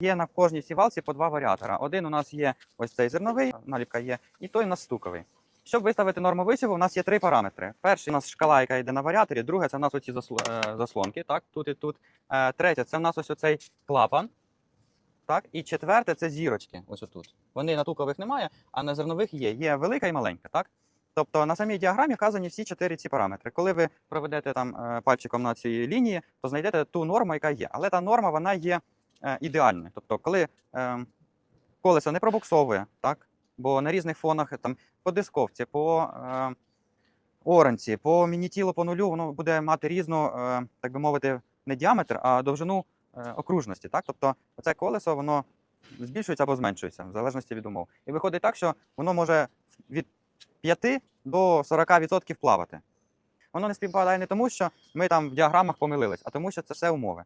Є на кожній сівалці по два варіатора. Один у нас є ось цей зерновий, наліпка є, і той у нас стуковий. Щоб виставити норму висіву, у нас є три параметри. Перший у нас шкала, яка йде на варіаторі, друге це у нас оці е, заслонки, так, тут і тут. Е, Третє це у нас ось оцей клапан. Так, і четверте це зірочки. Ось отут. Вони на тукових немає, а на зернових є. Є велика і маленька, так? Тобто на самій діаграмі вказані всі чотири ці параметри. Коли ви проведете там е, пальчиком на цій лінії, то знайдете ту норму, яка є. Але та норма вона є е, ідеальною. Тобто, коли е, колесо не пробуксовує, так? бо на різних фонах там, по дисковці, по е, оранці, по мінітілу по нулю, воно буде мати різну, так би мовити, не діаметр, а довжину окружності. Так? Тобто це колесо воно збільшується або зменшується, в залежності від умов. І виходить так, що воно може від 5 до 40% плавати. Воно не співпадає не тому, що ми там в діаграмах помилились, а тому, що це все умови.